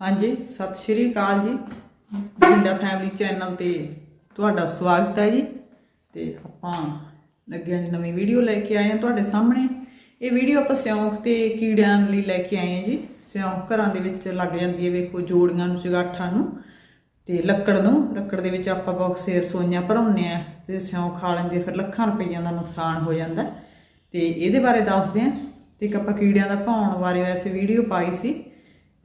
ਹਾਂਜੀ, ਸਤਿ ਸ਼੍ਰੀ ਅਕਾਲ ਜੀ। ਬਠਿੰਡਾ ਫੈਮਿਲੀ ਚੈਨਲ ਤੇ ਤੁਹਾਡਾ ਸਵਾਗਤ ਹੈ ਜੀ। ਤੇ ਆਪਾਂ ਲੱਗਿਆ ਨਵੀਂ ਵੀਡੀਓ ਲੈ ਕੇ ਆਏ ਹਾਂ ਤੁਹਾਡੇ ਸਾਹਮਣੇ। ਇਹ ਵੀਡੀਓ ਆਪਾਂ ਸਿਉਂਕ ਤੇ ਕੀੜਿਆਂ ਲਈ ਲੈ ਕੇ ਆਏ ਹਾਂ ਜੀ। ਸਿਉਂਖ ਘਰਾਂ ਦੇ ਵਿੱਚ ਲੱਗ ਜਾਂਦੀ ਹੈ, ਵੇਖੋ ਜੋੜੀਆਂ ਨੂੰ ਚਗਾਠਾਂ ਨੂੰ ਤੇ ਲੱਕੜ ਨੂੰ। ਲੱਕੜ ਦੇ ਵਿੱਚ ਆਪਾਂ ਬਾਕਸੇ ਰਸੋਈਆਂ ਭਰਾਉਂਦੇ ਆ ਤੇ ਸਿਉਂਕ ਖਾ ਲੈਂਦੇ, ਫਿਰ ਲੱਖਾਂ ਰੁਪਈਆਂ ਦਾ ਨੁਕਸਾਨ ਹੋ ਜਾਂਦਾ। ਤੇ ਇਹਦੇ ਬਾਰੇ ਦੱਸਦੇ ਆ ਤੇ ਇੱਕ ਆਪਾਂ ਕੀੜਿਆਂ ਦਾ ਭਾਉਣ ਬਾਰੇ ਵੈਸੇ ਵੀਡੀਓ ਪਾਈ ਸੀ।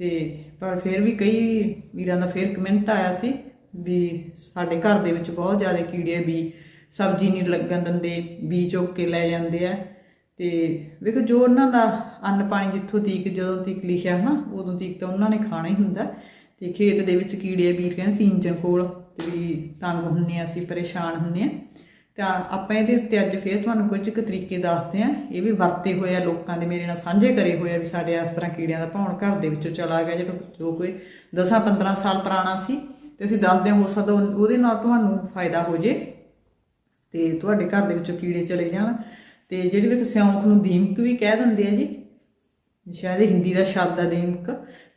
ਤੇ ਪਰ ਫਿਰ ਵੀ ਕਈ ਵੀਰਾਂ ਦਾ ਫਿਰ ਕਮੈਂਟ ਆਇਆ ਸੀ ਵੀ ਸਾਡੇ ਘਰ ਦੇ ਵਿੱਚ ਬਹੁਤ ਜ਼ਿਆਦਾ ਕੀੜੇ ਵੀ ਸਬਜ਼ੀ ਨਹੀਂ ਲੱਗਣ ਦਿੰਦੇ ਬੀ ਚੁੱਕ ਕੇ ਲੈ ਜਾਂਦੇ ਆ। ਤੇ ਵੇਖੋ ਜੋ ਉਹਨਾਂ ਦਾ ਅੰਨ ਪਾਣੀ ਜਿੱਥੋਂ ਤੀਕ ਜਦੋਂ ਤੀਕ ਲਿਖਿਆ ਹਨਾ, ਉਦੋਂ ਤੀਕ ਤਾਂ ਉਹਨਾਂ ਨੇ ਖਾਣਾ ਹੀ ਹੁੰਦਾ। ਤੇ ਖੇਤ ਦੇ ਵਿੱਚ ਕੀੜੇ ਵੀਰ ਕਹਿੰਦੇ ਸੀ ਇੰਜਨ ਕੋਲ ਤੇ ਵੀ ਤੰਗ ਹੁੰਨੇ ਆ, ਅਸੀਂ ਪਰੇਸ਼ਾਨ ਹੁੰਨੇ ਆ। ਤਾਂ ਆਪਾਂ ਇਹਦੇ ਉੱਤੇ ਅੱਜ ਫੇਰ ਤੁਹਾਨੂੰ ਕੁਝ ਕੁ ਤਰੀਕੇ ਦੱਸਦੇ ਆ ਇਹ ਵੀ ਵਰਤੇ ਹੋਏ ਆ ਲੋਕਾਂ ਦੇ, ਮੇਰੇ ਨਾਲ ਸਾਂਝੇ ਕਰੇ ਹੋਏ ਆ ਵੀ ਸਾਡੇ ਇਸ ਤਰ੍ਹਾਂ ਕੀੜਿਆਂ ਦਾ ਭੌਣ ਘਰ ਦੇ ਵਿੱਚੋਂ ਚਲਾ ਗਿਆ ਜਿਹੜਾ ਜੋ ਕੋਈ 10-15 ਸਾਲ ਪੁਰਾਣਾ ਸੀ ਤੇ ਅਸੀਂ ਦੱਸਦੇ ਹਾਂ, ਹੋ ਸਕਦਾ ਉਹਦੇ ਨਾਲ ਤੁਹਾਨੂੰ ਫਾਇਦਾ ਹੋ ਜੇ ਤੇ ਤੁਹਾਡੇ ਘਰ ਦੇ ਵਿੱਚੋਂ ਕੀੜੇ ਚਲੇ ਜਾਣ। ਤੇ ਜਿਹੜੀ ਵੀ ਸਿਉਂਕ ਨੂੰ ਦੀਮਕ ਵੀ ਕਹਿ ਦਿੰਦੇ ਆ ਜੀ, ਸ਼ਾਇਦ ਹਿੰਦੀ ਦਾ ਸ਼ਬਦ ਆ ਦੀਮਕ।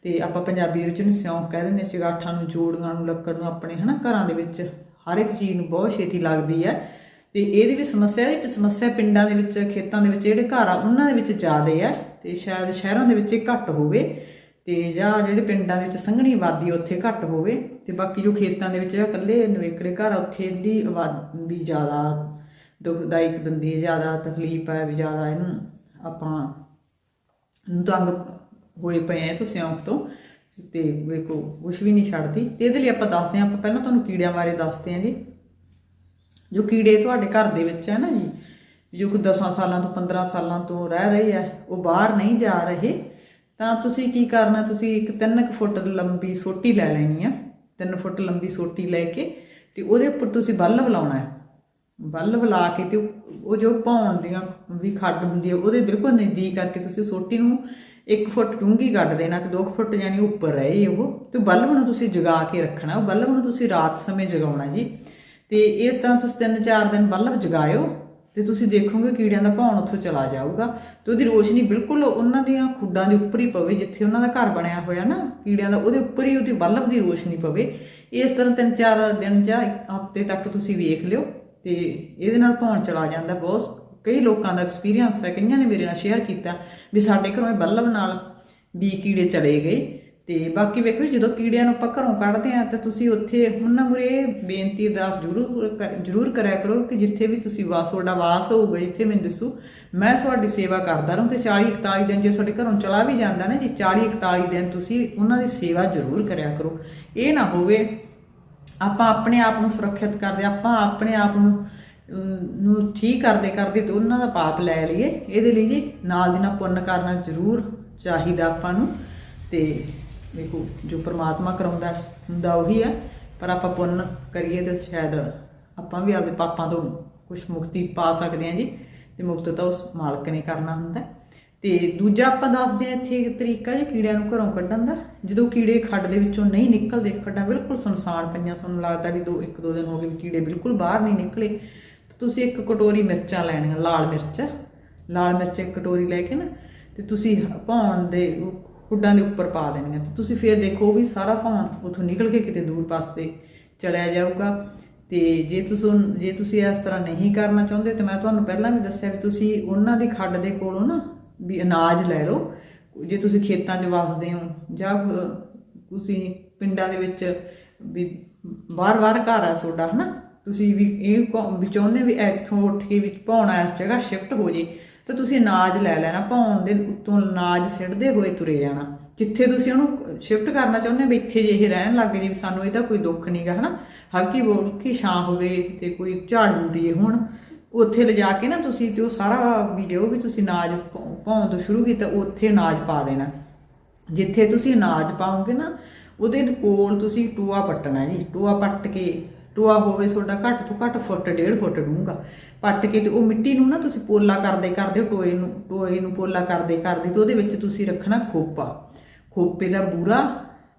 ਤੇ ਆਪਾਂ ਪੰਜਾਬੀ ਦੇ ਵਿੱਚ ਇਹਨੂੰ ਸਿਉਂਕ ਕਹਿ ਦਿੰਦੇ ਹਾਂ ਚਿਗਾਠਾਂ ਨੂੰ, ਜੋੜੀਆਂ ਨੂੰ, ਲੱਕੜ ਨੂੰ ਆਪਣੇ ਹਨਾ ਘਰਾਂ ਦੇ ਵਿੱਚ ਹਰ ਇੱਕ ਚੀਜ਼ ਨੂੰ ਬਹੁਤ ਛੇਤੀ ਲੱਗਦੀ ਹੈ। ਤੇ ਇਹਦੀ ਵੀ ਸਮੱਸਿਆ ਹੈ ਸਮੱਸਿਆ ਪਿੰਡਾਂ ਦੇ ਵਿੱਚ ਖੇਤਾਂ ਦੇ ਵਿੱਚ ਜਿਹੜੇ ਘਰ ਆ ਉਹਨਾਂ ਦੇ ਵਿੱਚ ਜ਼ਿਆਦੇ ਆ ਤੇ ਸ਼ਾਇਦ ਸ਼ਹਿਰਾਂ ਦੇ ਵਿੱਚ ਇਹ ਘੱਟ ਹੋਵੇ ਤੇ ਜਾਂ ਜਿਹੜੇ ਪਿੰਡਾਂ ਦੇ ਵਿੱਚ ਸੰਘਣੀ ਆਬਾਦੀ ਉੱਥੇ ਘੱਟ ਹੋਵੇ ਤੇ ਬਾਕੀ ਜੋ ਖੇਤਾਂ ਦੇ ਵਿੱਚ ਜਾਂ ਇਕੱਲੇ ਨਵੇਕੜੇ ਘਰ ਆ, ਉੱਥੇ ਦੀ ਆਬਾਦੀ ਜ਼ਿਆਦਾ ਦੁਖਦਾਇਕ ਦਿੰਦੀ ਹੈ ਜ਼ਿਆਦਾ ਤਕਲੀਫ ਹੈ ਵੀ ਜ਼ਿਆਦਾ ਇਹਨੂੰ ਆਪਾਂ ਨੂੰ ਤੰਗ ਹੋਏ ਪਏ ਆ ਤੋਂ ਸਿਉਂਕ ਤੋਂ ਤੇ ਵੇਖੋ ਕੁਛ ਵੀ ਨਹੀਂ ਛੱਡਦੀ ਤੇ ਇਹਦੇ ਲਈ ਆਪਾਂ ਦੱਸਦੇ ਹਾਂ ਆਪਾਂ ਪਹਿਲਾਂ ਤੁਹਾਨੂੰ ਕੀੜਿਆਂ ਬਾਰੇ ਦੱਸਦੇ ਹਾਂ ਜੀ। ਜੋ ਕੀੜੇ ਤੁਹਾਡੇ ਘਰ ਦੇ ਵਿੱਚ ਹੈ ਨਾ ਜੀ, ਜੋ ਕਿ 10 ਸਾਲਾਂ ਤੋਂ 15 ਸਾਲਾਂ ਤੋਂ ਰਹਿ ਰਹੇ ਆ, ਉਹ ਬਾਹਰ ਨਹੀਂ ਜਾ ਰਹੇ, ਤਾਂ ਤੁਸੀਂ ਕੀ ਕਰਨਾ, ਤੁਸੀਂ ਇੱਕ 3 ਫੁੱਟ ਲੰਬੀ ਸੋਟੀ ਲੈ ਲੈਣੀ ਆ 3 ਫੁੱਟ ਲੰਬੀ ਸੋਟੀ ਲੈ ਕੇ ਤੇ ਉਹਦੇ ਉੱਪਰ ਤੁਸੀਂ ਬੱਲਬ ਲਾਉਣਾ ਹੈ। ਬੱਲਬ ਲਾ ਕੇ ਤੇ ਉਹ- ਜੋ ਭੌਣ ਦੀਆਂ ਵੀ ਖੱਡ ਹੁੰਦੀ ਹੈ ਉਹਦੇ ਬਿਲਕੁਲ ਨਜ਼ਦੀਕ ਕਰਕੇ ਤੁਸੀਂ ਸੋਟੀ ਨੂੰ 1 ਫੁੱਟ ਡੂੰਘੀ ਕੱਢ ਦੇਣਾ ਤੇ 2 ਫੁੱਟ ਯਾਨੀ ਉੱਪਰ ਰਹੇ ਉਹ, ਤੇ ਬੱਲਬ ਨੂੰ ਤੁਸੀਂ ਜਗਾ ਕੇ ਰੱਖਣਾ ਉਹ ਬੱਲਬ ਨੂੰ ਤੁਸੀਂ ਰਾਤ ਸਮੇਂ ਜਗਾਉਣਾ ਜੀ। ਤੇ ਇਸ ਤਰ੍ਹਾਂ ਤੁਸੀਂ ਤਿੰਨ ਚਾਰ ਦਿਨ ਬੱਲਬ ਜਗਾਇਓ ਤੇ ਤੁਸੀਂ ਦੇਖੋਗੇ ਕੀੜਿਆਂ ਦਾ ਭੌਣ ਉੱਥੋਂ ਚਲਾ ਜਾਊਗਾ ਤੇ ਉਹਦੀ ਰੋਸ਼ਨੀ ਬਿਲਕੁਲ ਉਹਨਾਂ ਦੀਆਂ ਖੁੱਡਾਂ ਦੇ ਉੱਪਰ ਹੀ ਪਵੇ, ਜਿੱਥੇ ਉਹਨਾਂ ਦਾ ਘਰ ਬਣਿਆ ਹੋਇਆ ਨਾ, ਕੀੜਿਆਂ ਦਾ, ਉਹਦੇ ਉੱਪਰ ਹੀ ਉਹਦੀ ਬੱਲਬ ਦੀ ਰੋਸ਼ਨੀ ਪਵੇ। ਇਸ ਤਰ੍ਹਾਂ ਤਿੰਨ ਚਾਰ ਦਿਨ ਜਾਂ ਹਫ਼ਤੇ ਤੱਕ ਤੁਸੀਂ ਵੇਖ ਲਿਓ ਤੇ ਇਹਦੇ ਨਾਲ ਭੌਣ ਚਲਾ ਜਾਂਦਾ। ਬਹੁਤ ਕਈ ਲੋਕਾਂ ਦਾ ਐਕਸਪੀਰੀਅੰਸ ਹੈ, ਕਈਆਂ ਨੇ ਮੇਰੇ ਨਾਲ ਸ਼ੇਅਰ ਕੀਤਾ ਵੀ ਸਾਡੇ ਘਰੋਂ ਇਹ ਬੱਲਬ ਨਾਲ ਵੀ ਕੀੜੇ ਚਲੇ ਗਏ। ਤੇ ਬਾਕੀ ਵੇਖੋ ਜਦੋਂ ਕੀੜਿਆਂ ਨੂੰ ਆਪਾਂ ਘਰੋਂ ਕੱਢਦੇ ਆ ਤਾਂ ਤੁਸੀਂ ਉੱਥੇ ਉਹਨਾਂ ਮੁਰੇ ਬੇਨਤੀ ਅਰਦਾਸ ਜ਼ਰੂਰ ਜ਼ਰੂਰ ਕਰਿਆ ਕਰੋ ਕਿ ਜਿੱਥੇ ਵੀ ਤੁਸੀਂ ਵਾਸ ਤੁਹਾਡਾ ਵਾਸ ਹੋਊਗਾ, ਜਿੱਥੇ ਮੈਨੂੰ ਦੱਸੋ, ਮੈਂ ਤੁਹਾਡੀ ਸੇਵਾ ਕਰਦਾ ਰਹੂੰ ਤੇ 40 41 ਦਿਨ ਜੇ ਤੁਹਾਡੇ ਘਰੋਂ ਚਲਾ ਵੀ ਜਾਂਦਾ ਨਾ ਜੀ 40 41 ਦਿਨ ਤੁਸੀਂ ਉਹਨਾਂ ਦੀ ਸੇਵਾ ਜ਼ਰੂਰ ਕਰਿਆ ਕਰੋ। ਇਹ ਨਾ ਹੋਵੇ, ਆਪਾਂ ਆਪਣੇ ਆਪ ਨੂੰ ਸੁਰੱਖਿਅਤ ਕਰਦੇ, ਆਪਾਂ ਆਪਣੇ ਆਪ ਨੂੰ ਨੂੰ ਠੀਕ ਕਰਦੇ ਕਰਦੇ ਤੇ ਉਹਨਾਂ ਦਾ ਪਾਪ ਲੈ ਲਈਏ। ਇਹਦੇ ਲਈ ਜੀ, ਨਾਲ ਦੀ ਨਾਲ ਪੁੰਨ ਕਰਨਾ ਜ਼ਰੂਰ ਚਾਹੀਦਾ ਆਪਾਂ ਨੂੰ ਤੇ ਦੇਖੋ ਜੋ ਪ੍ਰਮਾਤਮਾ ਕਰਾਉਂਦਾ ਹੈ, ਹੁੰਦਾ ਉਹੀ ਹੈ ਪਰ ਆਪਾਂ ਪੁੰਨ ਕਰੀਏ ਤੇ ਸ਼ਾਇਦ ਆਪਾਂ ਵੀ ਆਪਣੇ ਪਾਪਾਂ ਤੋਂ ਕੁਝ ਮੁਕਤੀ ਪਾ ਸਕਦੇ ਹਾਂ ਜੀ ਤੇ ਮੁਕਤ ਤਾਂ ਉਸ ਮਾਲਕ ਨੇ ਕਰਨਾ ਹੁੰਦਾ ਹੈ। ਤੇ ਦੂਜਾ ਆਪਾਂ ਦੱਸਦੇ ਹਾਂ ਇੱਥੇ ਇੱਕ ਤਰੀਕਾ ਜੀ ਕੀੜਿਆਂ ਨੂੰ ਘਰੋਂ ਕੱਢਣ ਦਾ ਜਦੋਂ ਕੀੜੇ ਖੱਡ ਦੇ ਵਿੱਚੋਂ ਨਹੀਂ ਨਿਕਲਦੇ ਖੱਡਾਂ ਬਿਲਕੁਲ ਸੁਨਸਾਨ ਪਈਆਂ ਸਾਨੂੰ ਲੱਗਦਾ ਵੀ ਦੋ ਇੱਕ ਦੋ ਦਿਨ ਹੋ ਗਏ ਕੀੜੇ ਬਿਲਕੁਲ ਬਾਹਰ ਨਹੀਂ ਨਿਕਲੇ ਤੇ ਤੁਸੀਂ ਇੱਕ ਕਟੋਰੀ ਮਿਰਚਾਂ ਲੈਣੀਆਂ ਲਾਲ ਮਿਰਚ ਲਾਲ ਮਿਰਚ ਇੱਕ ਕਟੋਰੀ ਲੈ ਕੇ ਨਾ ਤੇ ਤੁਸੀਂ ਭੌਣ ਦੇ ਉਹ ਦੇ ਉੱਪਰ ਪਾ ਦੇਣੀਆਂ ਤੇ ਤੁਸੀਂ ਫਿਰ ਦੇਖੋ ਵੀ ਸਾਰਾ ਭੌਣ ਉਥੋਂ ਨਿਕਲ ਕੇ ਕਿਤੇ ਦੂਰ ਪਾਸੇ ਚਲਿਆ ਜਾਊਗਾ। ਤੇ ਜੇ ਤੁਸੀਂ ਜੇ ਤੁਸੀਂ ਇਸ ਤਰ੍ਹਾਂ ਨਹੀਂ ਕਰਨਾ ਚਾਹੁੰਦੇ ਤੇ ਮੈਂ ਤੁਹਾਨੂੰ ਪਹਿਲਾਂ ਵੀ ਦੱਸਿਆ ਵੀ ਤੁਸੀਂ ਉਹਨਾਂ ਦੀ ਖੱਡ ਦੇ ਕੋਲੋਂ ਨਾ ਵੀ ਅਨਾਜ ਲੈ ਲਓ। ਜੇ ਤੁਸੀਂ ਖੇਤਾਂ 'ਚ ਵਸਦੇ ਹੋ ਜਾਂ ਤੁਸੀਂ ਪਿੰਡਾਂ ਦੇ ਵਿੱਚ ਵੀ ਬਾਰ-ਬਾਰ ਘਰ ਆ ਤੁਹਾਡਾ, ਹਨਾ? ਤੁਸੀਂ ਵੀ ਇਹ ਵੀ ਚਾਹੁੰਦੇ ਵੀ ਇੱਥੋਂ ਉੱਠ ਕੇ ਵੀ ਪਾਉਣਾ ਇਸ ਜਗ੍ਹਾ ਸ਼ਿਫਟ ਹੋ ਜੇ। ਤਾਂ ਤੁਸੀਂ ਅਨਾਜ ਲੈ ਲੈਣਾ ਭੌਣ ਦੇ ਉੱਤੋਂ ਅਨਾਜ ਸਿੱਟਦੇ ਹੋਏ ਤੁਰੇ ਜਾਣਾ। ਜਿੱਥੇ ਤੁਸੀਂ ਉਹਨੂੰ ਸ਼ਿਫਟ ਕਰਨਾ ਚਾਹੁੰਦੇ ਹੋ ਵੀ ਇੱਥੇ ਜੇ ਇਹ ਰਹਿਣ ਲੱਗ ਜੇ, ਵੀ ਸਾਨੂੰ ਇਹਦਾ ਕੋਈ ਦੁੱਖ ਨਹੀਂਗਾ ਹਨਾ? ਹਲਕੀ ਬੋਲਕੀ ਛਾਂ ਹੋਵੇ ਤੇ ਕੋਈ ਝਾੜ ਬੂਟੀਏ ਹੋਣ, ਉੱਥੇ ਲਿਜਾ ਕੇ ਨਾ ਤੁਸੀਂ ਤੇ ਉਹ ਸਾਰਾ ਵੀ ਜੋ ਵੀ ਤੁਸੀਂ ਅਨਾਜ ਭੌ- ਭੌਣ ਤੋਂ ਸ਼ੁਰੂ ਕੀਤਾ, ਉੱਥੇ ਅਨਾਜ ਪਾ ਦੇਣਾ। ਜਿੱਥੇ ਤੁਸੀਂ ਅਨਾਜ ਪਾਓਗੇ ਨਾ, ਉਹਦੇ ਕੋਲ ਤੁਸੀਂ ਟੂਆ ਪੱਟਣਾ ਜੀ। ਟੂਆ ਪੱਟ ਕੇ ਟੋਆ ਹੋਵੇ ਤੁਹਾਡਾ ਘੱਟ ਤੋਂ ਘੱਟ ਫੁੱਟ, ਡੇਢ ਫੁੱਟ ਡੂੰਘਾ। ਪੱਟ ਕੇ ਤੇ ਉਹ ਮਿੱਟੀ ਨੂੰ ਨਾ ਤੁਸੀਂ ਪੋਲਾ ਕਰਦੇ ਕਰਦੇ ਟੋਏ ਨੂੰ ਟੋਏ ਨੂੰ ਪੋਲਾ ਕਰਦੇ ਕਰਦੇ ਤੇ ਉਹਦੇ ਵਿੱਚ ਤੁਸੀਂ ਰੱਖਣਾ ਖੋਪਾ। ਖੋਪੇ ਦਾ ਬੂਰਾ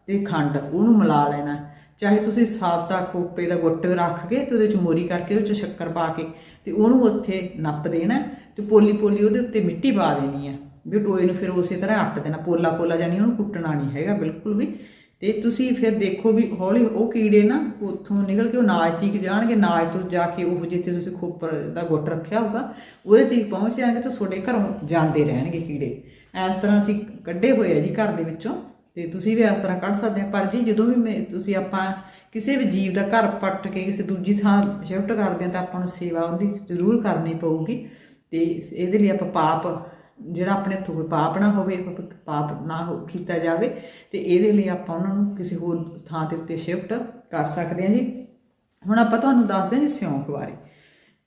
ਤੇ ਖੰਡ, ਉਹਨੂੰ ਮਿਲਾ ਲੈਣਾ। ਚਾਹੇ ਤੁਸੀਂ ਸਾਬਤਾ ਖੋਪੇ ਦਾ ਗੁੱਟ ਰੱਖ ਕੇ ਤੇ ਉਹਦੇ ਚ ਮੋਰੀ ਕਰਕੇ ਉਹਦੇ ਚ ਸ਼ੱਕਰ ਪਾ ਕੇ ਤੇ ਉਹਨੂੰ ਉੱਥੇ ਨੱਪ ਦੇਣਾ ਤੇ ਪੋਲੀ ਪੋਲੀ ਉਹਦੇ ਉੱਤੇ ਮਿੱਟੀ ਪਾ ਦੇਣੀ ਹੈ ਵੀ ਟੋਏ ਨੂੰ ਫਿਰ ਉਸੇ ਤਰ੍ਹਾਂ ਅੱਟ ਦੇਣਾ, ਪੋਲਾ ਪੋਲਾ ਜਾਨੀ ਉਹਨੂੰ ਕੁੱਟਣਾ ਨਹੀਂ ਹੈਗਾ ਬਿਲਕੁਲ ਵੀ। ਤੇ ਤੁਸੀਂ ਫਿਰ ਦੇਖੋ ਵੀ ਹੌਲੀ, ਉਹ ਕੀੜੇ ਨਾ ਉੱਥੋਂ ਨਿਕਲ ਕੇ ਉਹ ਨਾਜ ਤੀਕ ਜਾਣਗੇ, ਨਾਜ ਤੋਂ ਜਾ ਕੇ ਉਹ ਜਿੱਥੇ ਤੁਸੀਂ ਖੋਪਰ ਦਾ ਗੁੱਟ ਰੱਖਿਆ ਹੋਊਗਾ, ਉਹਦੇ ਤੀਕ ਪਹੁੰਚ ਜਾਣਗੇ ਤਾਂ ਤੁਹਾਡੇ ਘਰੋਂ ਜਾਂਦੇ ਰਹਿਣਗੇ ਕੀੜੇ। ਇਸ ਤਰ੍ਹਾਂ ਅਸੀਂ ਕੱਢੇ ਹੋਏ ਆ ਜੀ ਘਰ ਦੇ ਵਿੱਚੋਂ, ਤੇ ਤੁਸੀਂ ਵੀ ਇਸ ਤਰ੍ਹਾਂ ਕੱਢ ਸਕਦੇ ਆ। ਪਰ ਜੀ ਜਦੋਂ ਵੀ ਮੈਂ- ਤੁਸੀਂ ਆਪਾਂ ਕਿਸੇ ਵੀ ਜੀਵ ਦਾ ਘਰ ਪੱਟ ਕੇ ਕਿਸੇ ਦੂਜੀ ਥਾਂ ਸ਼ਿਫਟ ਕਰਦੇ ਆ ਤਾਂ ਆਪਾਂ ਨੂੰ ਸੇਵਾ ਉਹਦੀ ਜ਼ਰੂਰ ਕਰਨੀ ਪਊਗੀ। ਤੇ ਇਹਦੇ ਲਈ ਆਪਾਂ ਪਾਪ ਜਿਹੜਾ ਆਪਣੇ ਹੱਥੋਂ ਕੋਈ ਪਾਪ ਨਾ ਹੋਵੇ, ਕੋਈ ਪਾਪ ਨਾ ਹੋ, ਕੀਤਾ ਜਾਵੇ, ਤੇ ਇਹਦੇ ਲਈ ਆਪਾਂ ਉਹਨਾਂ ਨੂੰ ਕਿਸੇ ਹੋਰ ਥਾਂ ਦੇ ਉੱਤੇ ਸ਼ਿਫਟ ਕਰ ਸਕਦੇ ਹਾਂ ਜੀ। ਹੁਣ ਆਪਾਂ ਤੁਹਾਨੂੰ ਦੱਸਦੇ ਹਾਂ ਜੀ ਸਿਉਂਕ ਬਾਰੇ।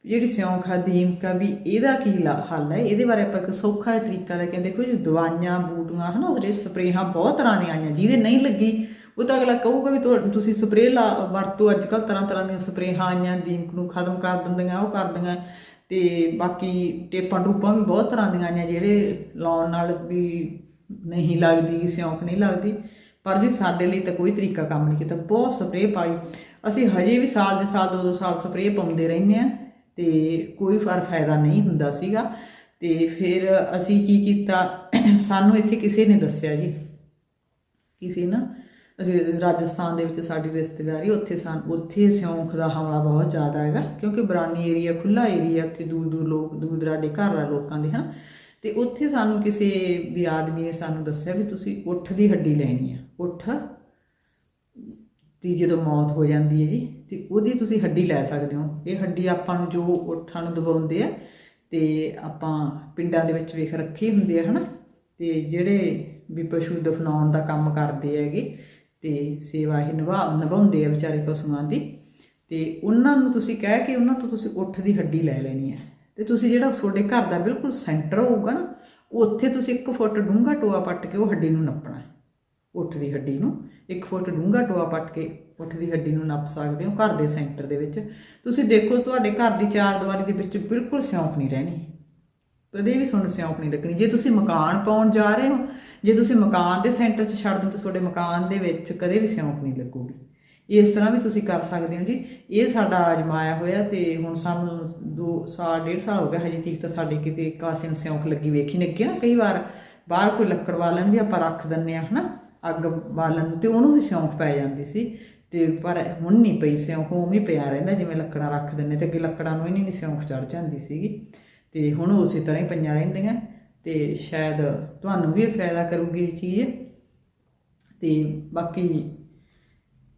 ਜਿਹੜੀ ਸਿਉਂਕ ਆ, ਦੀਮਕਾ ਵੀ ਇਹਦਾ ਕੀ ਲਾ- ਹੱਲ ਹੈ? ਇਹਦੇ ਬਾਰੇ ਆਪਾਂ ਇੱਕ ਸੌਖਾ ਜਿਹਾ ਤਰੀਕਾ ਲੈ ਕੇ ਦੇਖੋ ਜੀ, ਦਵਾਈਆਂ, ਬੂਟੀਆਂ, ਹਨਾ ਉਹਦੇ ਸਪਰੇਹਾਂ ਬਹੁਤ ਤਰ੍ਹਾਂ ਦੀਆਂ ਆਈਆਂ, ਜਿਹਦੇ ਨਹੀਂ ਲੱਗੀ, ਉਹ ਤਾਂ ਅਗਲਾ ਕਹੂਗਾ ਵੀ ਤੁਸੀਂ ਸਪਰੇਅ ਲਾ, ਵਰਤੋ। ਅੱਜ ਕੱਲ ਤਰ੍ਹਾਂ ਤਰ੍ਹਾਂ ਦੀਆਂ ਸਪਰੇਹਾਂ ਆਈਆਂ, ਦੀਮਕ ਨੂੰ ਖਤਮ ਕਰ ਦਿੰਦੀਆਂ, ਉਹ ਕਰ ਦਿੰਦੀਆਂ। ਤੇ ਬਾਕੀ ਟੇਪਾਂ ਟੂਪਾਂ ਵੀ ਬਹੁਤ ਤਰ੍ਹਾਂ ਦੀਆਂ ਆਈਆਂ ਜਿਹੜੇ ਲਾਉਣ ਨਾਲ ਵੀ ਨਹੀਂ ਲੱਗਦੀ, ਸਿਉਂਕ ਨਹੀਂ ਲੱਗਦੀ। ਪਰ ਜੀ ਸਾਡੇ ਲਈ ਤਾਂ ਕੋਈ ਤਰੀਕਾ ਕੰਮ ਨਹੀਂ ਕੀਤਾ, ਬਹੁਤ ਸਪਰੇਅ ਪਾਈ। ਅਸੀਂ ਹਜੇ ਵੀ ਸਾਲ ਦੇ ਸਾਲ ਦੋ ਦੋ ਸਾਲ ਸਪਰੇਅ ਪਾਉਂਦੇ ਰਹਿੰਦੇ ਆ ਤੇ ਕੋਈ ਫਰ, ਫਾਇਦਾ ਨਹੀਂ ਹੁੰਦਾ ਸੀਗਾ। ਤੇ ਫਿਰ ਅਸੀਂ ਕੀ ਕੀਤਾ, ਸਾਨੂੰ ਇੱਥੇ ਕਿਸੇ ਨੇ ਦੱਸਿਆ ਜੀ, ਕਿਸੇ ਨਾ ਅਸੀਂ ਰਾਜਸਥਾਨ ਦੇ ਵਿੱਚ ਸਾਡੀ ਰਿਸ਼ਤੇਦਾਰੀ, ਉੱਥੇ ਸਾਨ, ਉੱਥੇ ਸਿਉਂਖ ਦਾ ਹਮਲਾ ਬਹੁਤ ਜ਼ਿਆਦਾ ਹੈਗਾ, ਕਿਉਂਕਿ ਬਰਾਨੀ ਏਰੀਆ ਖੁੱਲਾ ਏਰੀਆ ਉੱਥੇ ਦੂਰ ਦੂਰ ਲੋਕ, ਦੂਰ ਦਰਾਡੇ ਘਰ ਆ ਲੋਕਾਂ ਦੇ, ਹਨ? ਤੇ ਉੱਥੇ ਸਾਨੂੰ ਕਿਸੇ ਵੀ ਆਦਮੀ ਨੇ ਸਾਨੂੰ ਦੱਸਿਆ ਵੀ ਤੁਸੀਂ ਉੱਠ ਦੀ ਹੱਡੀ ਲੈਣੀ ਆ। ਉੱਠ ਦੀ ਜਦੋਂ ਮੌਤ ਹੋ ਜਾਂਦੀ ਹੈ ਜੀ, ਤੇ ਉਹਦੀ ਤੁਸੀਂ ਹੱਡੀ ਲੈ ਸਕਦੇ ਹੋ। ਇਹ ਹੱਡੀ ਆਪਾਂ ਨੂੰ ਜੋ ਉੱਠਾਂ ਨੂੰ ਦਬਾਉਂਦੇ ਆ, ਤੇ ਆਪਾਂ ਪਿੰਡਾਂ ਦੇ ਵਿੱਚ ਵੇਖ ਰੱਖੇ ਹੁੰਦੇ ਆ, ਹਨਾ? ਤੇ ਜਿਹੜੇ ਵੀ ਪਸ਼ੂ ਦਫਨਾਉਣ ਦਾ ਕੰਮ ਕਰਦੇ ਹੈਗੇ ਤੇ ਸੇਵਾ ਇਹ ਨਿਭਾ, ਨਿਭਾਉਂਦੇ ਆ ਵਿਚਾਰੇ ਪਸ਼ੂਆਂ ਦੀ। ਤੇ ਉਹਨਾਂ ਨੂੰ ਤੁਸੀਂ ਕਹਿ ਕੇ ਉਹਨਾਂ ਤੋਂ ਤੁਸੀਂ ਉੱਠ ਦੀ ਹੱਡੀ ਲੈ ਲੈਣੀ ਹੈ। ਤੇ ਤੁਸੀਂ ਜਿਹੜਾ ਤੁਹਾਡੇ ਘਰ ਦਾ ਬਿਲਕੁਲ ਸੈਂਟਰ ਹੋਊਗਾ ਨਾ, ਉੱਥੇ ਤੁਸੀਂ 1 ਫੁੱਟ ਡੂੰਘਾ ਟੋਆ ਪੱਟ ਕੇ ਉਹ ਹੱਡੀ ਨੂੰ ਨੱਪਣਾ ਹੈ। ਉੱਠ ਦੀ ਹੱਡੀ ਨੂੰ। 1 ਫੁੱਟ ਡੂੰਘਾ ਟੋਆ ਪੱਟ ਕੇ ਉੱਠ ਦੀ ਹੱਡੀ ਨੂੰ ਨੱਪ ਸਕਦੇ ਹੋ ਘਰ ਦੇ ਸੈਂਟਰ ਦੇ ਵਿੱਚ। ਤੁਸੀਂ ਦੇਖੋ ਤੁਹਾਡੇ ਘਰ ਦੀ ਚਾਰ ਦੀਵਾਰੀ ਦੇ ਵਿੱਚ ਬਿਲਕੁਲ ਸਿਉਂਕ ਨਹੀਂ ਰਹਿਣੀ। ਕਦੇ ਵੀ ਤੁਹਾਨੂੰ ਸਿਉਂਕ ਨਹੀਂ ਲੱਗਣੀ। ਜੇ ਤੁਸੀਂ ਮਕਾਨ ਪਾਉਣ ਜਾ ਰਹੇ ਹੋ ਜੇ ਤੁਸੀਂ ਮਕਾਨ ਦੇ ਸੈਂਟਰ 'ਚ ਛੱਡ ਦਿਓ ਤਾਂ ਤੁਹਾਡੇ ਮਕਾਨ ਦੇ ਵਿੱਚ ਕਦੇ ਵੀ ਸਿਉਂਕ ਨਹੀਂ ਲੱਗੂਗੀ। ਇਸ ਤਰ੍ਹਾਂ ਵੀ ਤੁਸੀਂ ਕਰ ਸਕਦੇ ਹੋ ਜੀ। ਇਹ ਸਾਡਾ ਅਜਮਾਇਆ ਹੋਇਆ ਤੇ ਹੁਣ ਸਾਨੂੰ 2 ਸਾਲ, ਡੇਢ ਸਾਲ ਹੋ ਗਿਆ ਹਜੇ ਤੀਕ ਤਾਂ ਸਾਡੇ ਕਿਤੇ ਕਾਸੇ ਨੂੰ ਸਿਉਂਕ ਲੱਗੀ ਵੇਖੀ ਨਹੀਂ ਅੱਗੇ ਨਾ, ਕਈ ਵਾਰ ਬਾਹਰ ਕੋਈ ਲੱਕੜ ਵਾਲਣ ਵੀ ਆਪਾਂ ਰੱਖ ਦਿੰਨੇ ਆ ਹਨਾ, ਅੱਗ ਬਾਲਣ ਨੂੰ ਤੇ ਉਹਨੂੰ ਵੀ ਸਿਉਂਕ ਪੈ ਜਾਂਦੀ ਸੀ। ਤੇ ਪਰ ਹੁਣ ਨਹੀਂ ਪਈ ਸਿਉਂਕ, ਉਵੇਂ ਹੀ ਪਿਆ ਰਹਿੰਦਾ, ਜਿਵੇਂ ਲੱਕੜਾਂ ਰੱਖ ਦਿੰਨੇ ਤੇ ਅੱਗੇ ਲੱਕੜਾਂ ਨੂੰ ਇੰਨੀ ਨਹੀਂ ਸਿਉਂਕ ਚੜ ਜਾਂਦੀ ਸੀਗੀ। ਤੇ ਹੁਣ ਉਸੇ ਤਰ੍ਹਾਂ ਹੀ ਪਈਆਂ ਰਹਿੰਦੀਆਂ। ਤੇ ਸ਼ਾਇਦ ਤੁਹਾਨੂੰ ਵੀ ਇਹ ਫਾਇਦਾ ਕਰੂਗੀ ਇਹ ਚੀਜ਼। ਤੇ ਬਾਕੀ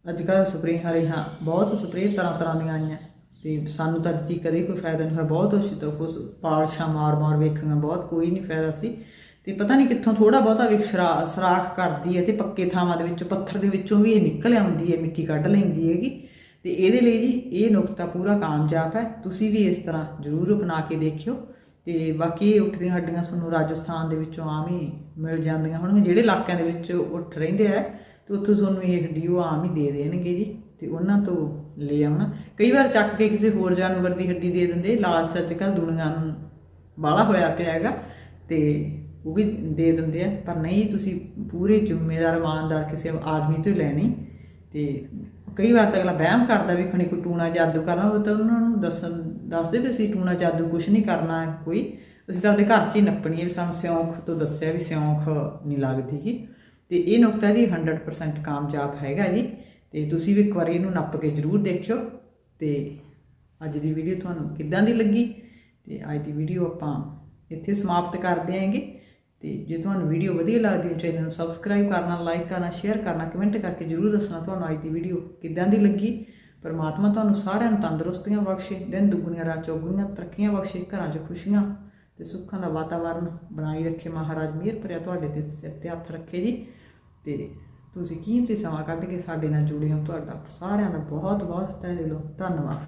ਅੱਜ ਕੱਲ੍ਹ ਸਪਰੇਹਾਂ ਰੇਹਾਂ ਬਹੁਤ ਸਪਰੇਅ ਤਰ੍ਹਾਂ ਤਰ੍ਹਾਂ ਦੀਆਂ ਆਈਆਂ। ਤੇ ਸਾਨੂੰ ਤਾਂ ਅੱਜ ਕਦੇ ਕੋਈ ਫਾਇਦਾ ਨਹੀਂ ਹੋਇਆ, ਬਹੁਤ ਉਸੇ ਤੋਂ ਕੁਛ ਪਾਲਸ਼ਾਂ ਮਾਰ ਮਾਰ ਵੇਖੀਆਂ, ਬਹੁਤ ਕੋਈ ਨਹੀਂ ਫਾਇਦਾ ਸੀ। ਤੇ ਪਤਾ ਨਹੀਂ ਕਿੱਥੋਂ ਥੋੜਾ ਬਹੁਤਾ ਵੀ ਸਰਾ- ਸਰਾਖ ਕਰਦੀ ਹੈ ਤੇ ਪੱਕੇ ਥਾਵਾਂ ਦੇ ਵਿੱਚੋਂ, ਪੱਥਰ ਦੇ ਵਿੱਚੋਂ ਵੀ ਇਹ ਨਿਕਲ ਆਉਂਦੀ ਹੈ, ਮਿੱਟੀ ਕੱਢ ਲੈਂਦੀ ਹੈਗੀ। ਤੇ ਇਹਦੇ ਲਈ ਜੀ ਇਹ ਨੁਕਤਾ ਪੂਰਾ ਕਾਮਯਾਬ ਹੈ। ਤੁਸੀਂ ਵੀ ਇਸ ਤਰ੍ਹਾਂ ਜ਼ਰੂਰ ਅਪਣਾ ਕੇ ਦੇਖਿਓ। ਤੇ ਬਾਕੀ ਇਹ ਉੱਠਦੀਆਂ ਹੱਡੀਆਂ ਤੁਹਾਨੂੰ ਰਾਜਸਥਾਨ ਦੇ ਵਿੱਚੋਂ ਆਮ ਹੀ ਮਿਲ ਜਾਂਦੀਆਂ ਹੋਣਗੀਆਂ, ਜਿਹੜੇ ਇਲਾਕਿਆਂ ਦੇ ਵਿੱਚ ਉੱਠ ਰਹਿੰਦੇ ਆ, ਤੇ ਉੱਥੋਂ ਤੁਹਾਨੂੰ ਇਹ ਹੱਡੀ ਉਹ ਆਮ ਹੀ ਦੇ ਦੇਣਗੇ ਜੀ, ਤੇ ਉਹਨਾਂ ਤੋਂ ਲੈ ਆਉਣਾ। ਕਈ ਵਾਰ ਚੱਕ ਕੇ ਕਿਸੇ ਹੋਰ ਜਾਨਵਰ ਦੀ ਹੱਡੀ ਦੇ ਦਿੰਦੇ, ਲਾਲਚ ਅੱਜ ਕੱਲ੍ਹ ਦੁਨੀਆਂ ਨੂੰ ਬਾਲਾ ਹੋਇਆ ਪਿਆ ਹੈਗਾ, ਤੇ ਉਹ ਵੀ ਦੇ ਦਿੰਦੇ ਆ, ਪਰ ਨਹੀਂ, ਤੁਸੀਂ ਪੂਰੇ ਜ਼ਿੰਮੇਦਾਰ, ਇਮਾਨਦਾਰ ਕਿਸੇ ਆਦਮੀ ਤੋਂ ਹੀ ਲੈਣੀ, ਤੇ ਕਈ ਵਾਰ ਤਾਂ ਅਗਲਾ ਵਹਿਮ ਕਰਦਾ ਵੀ ਖਣੀ ਕੋਈ ਟੂਣਾ ਜਾਦੂ ਕਰਨਾ ਉਹ ਤਾਂ ਉਹਨਾਂ ਨੂੰ ਦੱਸਣ ਦੱਸਦੇ ਵੀ ਅਸੀਂ ਟੂਣਾ ਜਾਦੂ ਕੁਝ ਨਹੀਂ ਕਰਨਾ, ਕੋਈ। ਅਸੀਂ ਤਾਂ ਆਪਦੇ ਘਰ 'ਚ ਹੀ ਨੱਪਣੀ ਹੈ ਵੀ ਸਾਨੂੰ ਸਿਉਂਖ ਤੋਂ ਦੱਸਿਆ ਵੀ ਸਿਉਂਖ ਨਹੀਂ ਲੱਗਦੀ ਗੀ। ਤੇ ਇਹ ਨੁਕਤਾ ਜੀ 100% ਕਾਮਯਾਬ ਹੈਗਾ ਜੀ। ਤੇ ਤੁਸੀਂ ਵੀ ਇੱਕ ਵਾਰੀ ਇਹਨੂੰ ਨੱਪ ਕੇ ਜ਼ਰੂਰ ਦੇਖਿਓ। ਤੇ ਅੱਜ ਦੀ ਵੀਡੀਓ ਤੁਹਾਨੂੰ ਕਿੱਦਾਂ ਦੀ ਲੱਗੀ? ਤੇ ਅੱਜ ਦੀ ਵੀਡੀਓ ਆਪਾਂ ਇੱਥੇ ਸਮਾਪਤ ਕਰਦੇ ਆਂਗੇ ਤੇ ਜੇ ਤੁਹਾਨੂੰ ਵੀਡੀਓ ਵਧੀਆ ਲੱਗਦੀ ਹੈ, ਚੈਨਲ ਨੂੰ ਸਬਸਕ੍ਰਾਈਬ ਕਰਨਾ ਲਾਈਕ ਕਰਨਾ ਸ਼ੇਅਰ ਕਰਨਾ ਕਮੈਂਟ ਕਰਕੇ ਜਰੂਰ ਦੱਸਣਾ ਤੁਹਾਨੂੰ ਅੱਜ ਦੀ ਵੀਡੀਓ ਕਿੱਦਾਂ ਦੀ ਲੱਗੀ। ਪਰਮਾਤਮਾ ਤੁਹਾਨੂੰ ਸਾਰਿਆਂ ਨੂੰ ਤੰਦਰੁਸਤੀਆਂ ਬਖਸ਼ੇ, ਦਿਨ ਦੁਗਣੀਆਂ, ਰਾਤ ਚੌਗੁਣੀਆਂ, ਤਰੱਕੀਆਂ ਬਖਸ਼ੇ, ਘਰਾਂ 'ਚ ਖੁਸ਼ੀਆਂ ਤੇ ਸੁੱਖਾਂ ਦਾ ਵਾਤਾਵਰਨ ਬਣਾਈ ਰੱਖੇ। ਮਹਾਰਾਜ, ਮਿਹਰ ਭਰਿਆ ਤੁਹਾਡੇ ਤੇ ਸਿਰ ਤੇ ਹੱਥ ਰੱਖੇ ਜੀ। ਤੇ ਤੁਸੀਂ ਕੀਮਤੀ ਸਮਾਂ ਕੱਢ ਕੇ ਸਾਡੇ ਨਾਲ ਜੁੜੇ ਹੋ। ਤੁਹਾਡਾ ਸਾਰਿਆਂ ਦਾ ਬਹੁਤ ਬਹੁਤ ਤਹਿ ਦਿਲੋਂ ਧੰਨਵਾਦ।